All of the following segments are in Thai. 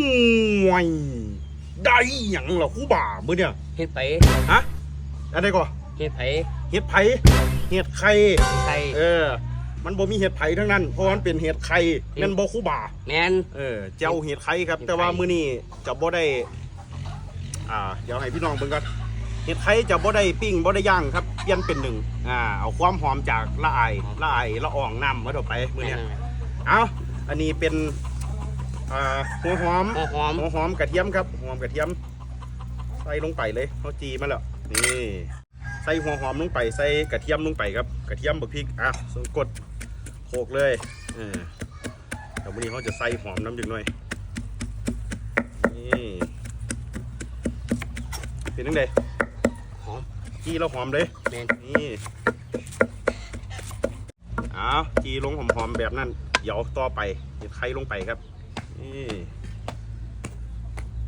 ห่วยได้หยังเหรอครู่บ่ามื้อเนี่ยเฮ็ดไปฮะอะไรก่อนเฮ็ดไปเห็ดไผเห็ดไข่ใครเออ มันบ่มีเห็ดไผทั้งนั้นเพราะว่ามันเป็นเห็ดไข่นั่นบ่ครู่บ่าแมนเออเจ้าเห็ดไข่ครับเห็ดไข่แต่ว่ามื้อนี้จะบ่ได้ อ่า เดี๋ยวให้พี่น้องเบิ่งก่อนเห็ดไข่จะบ่ได้ปิ้งบ่ได้ย่างครับเปลี่ยนเป็นหนึ่งอ่าเอาความหอมจากละอายละอายละอองน้ำมาต่อไปมื้อแมเนี้นยเอาอันนี้เป็น อ่าหัวหอมหัวหอมหัวหอมกระเทียมครับหัวหอมกระเทียม ใส่ลงไปเลยเขาจีมาแล้วนี่ใส่หัวหอมลงไปใส่กระเทียมลงไปครับกระเทียมบักพริกอะส่วนกดโขกเลยเออเดี๋ยววันนี้เขาจะใส่หอมน้ำจึงหน่อยนี่เป็นยังไงหอมจีแล้วหอมเลยแมนนี่เอาจีลงหอมๆแบบนั้นเดี๋ยวต่อไปเห็ดไข่ลงไปครับ นี่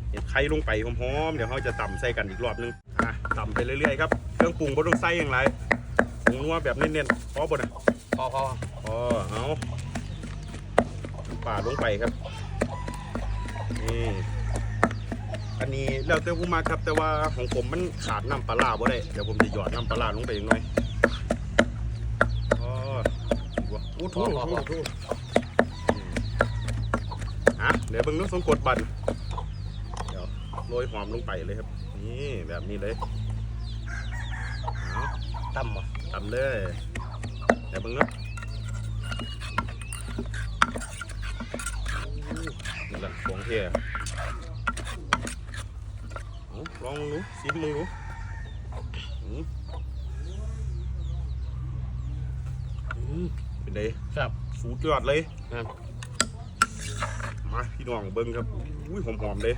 เห็ดไข่ลงไปหอมๆ เดี๋ยวเขาจะตำใส่กันอีกรอบนึง อะตำไปเรื่อยๆครับ เครื่องปรุงบ่ต้องใส่อย่างไรปรุงนัวแบบเน้นๆพอบดอะพอพอพอเอาน้ำปลาลงไปครับ นี่อันนี้แล้วแต่ผู้มาครับ แต่ว่าของผมมันขาดน้ำปลาร้าบ่ได้ เดี๋ยวผมจะหยอดน้ำปลาร้าลงไปอีกหน่อยอ๋ออีกวะโอ้โหโอ้โหโอ้โหอะเดี๋ยวเบิ่งน้ำสงกดบันเดี๋ยวโรยหอมลงไปเลยครับ นี่แบบนี้เลยเอาตั้มบ่ทำเลยเดี๋ยวเบิ่งเนาะนี่แหละของเท่เอาลองมึงดูซิมมึงดูอืมอืมเป็นไงครับสูดยอดเลยครับ มาพี่น้องเบิ้งครับอุ้ยหอมๆเลย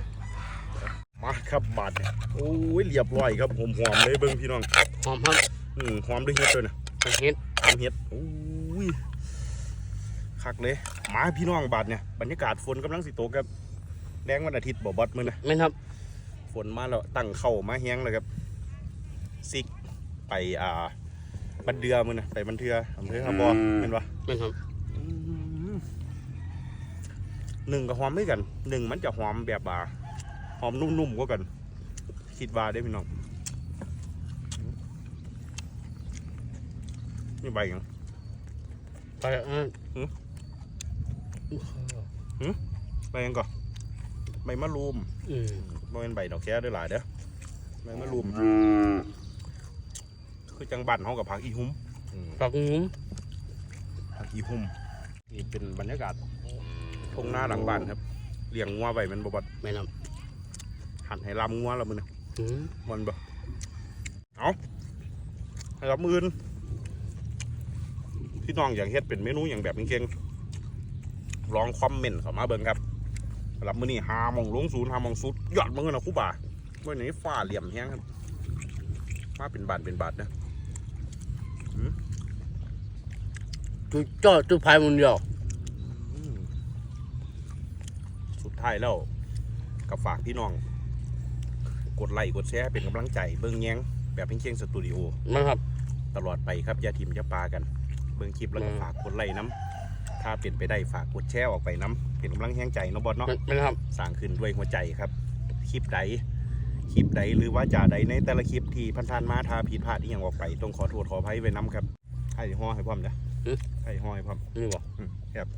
มาครับบาดเนี่ยโอ้ยเรียบร้อยครับหอมๆเลยเบิ้งพี่น้องหอมครับอืมหอมด้วยเห็ดด้วยนะเฮ็ดหอมเห็ดโอ้ยคักเลยมาพี่น้องบาดเนี่ยบรรยากาศฝนกำลังสิตกครับแรงวันอาทิตย์บ่บอดมือนะแมนครับ ฝนมาแล้วตั้งเข่ามาแห้งเลยครับซิกไปอ่าบันเดือมือนะไปบันเทืออำเภอฮาบอเป็นปะแมนครับอืม หนึ่งกับหอมไม่กันหนึ่งมันจะหอมแบบอ่าหอมนุ่มๆกว่ากัน คิดว่าได้อพี่น้องนี่ใบหยังไปอืมหือใบหยังก่อนใบมะรูมอืมบ่เป็นใบดอกแค่ด้วยหลายเด้อใบมะรูมคือจังบันเฮากับผักอีหุ้มอืมปักหมุ้มผักอีหุ้มนี่เป็นบรรยากาศ ทงหน้าหลังบ้านครับเลี้ยงงัวไว้มันบ่บัดแมนครับหันให้ลำงัวแล้วมันนะอืมมันบ่เอาให้รับมืออื่นพี่น้องอยากเฮ็ดเป็นเมนูอย่างแบบเก่งๆลองคอมเมนต์เข้ามาเบิ่งครับสำหรับมื้อนี้หาหมองลงศูนย์หาหมองสุดยอดมือนะครูบ่าเมื่อนี้ฟ้าเหลี่ยมแห้งครับมาเป็นบาทเป็นบาทนะจุดจ้อจุดพายมุนเดียว อืม สุดท้ายแล้วก็ฝากพี่น้อง กดไลค์กดแชร์เป็นกำลังใจเบิ่งแย้งแบบเพียงๆสตูดิโอแมนครับ ตลอดไปครับอย่าทิมอย่าปากัน เบิ่งคลิปแล้วก็อืมฝากกดไลค์น้ำถ้าเป็นไปได้ฝากกดแชร์ออกไปน้ำเป็นกำลังแห้งใจเนาะบอสเนาะแมนครับสร้างขึ้นด้วยหัวใจครับ คลิปใดคลิปใดหรือว่าจ่าใดในแต่ละคลิปที่พันๆมาทาผิดพลาดที่ยังออกไปต้องขอโทษขออภัยไว้น้ำครับให้ห้อให้พร้อมจ้ะให้ห้อให้พร้อมนี่บ่อืมครับ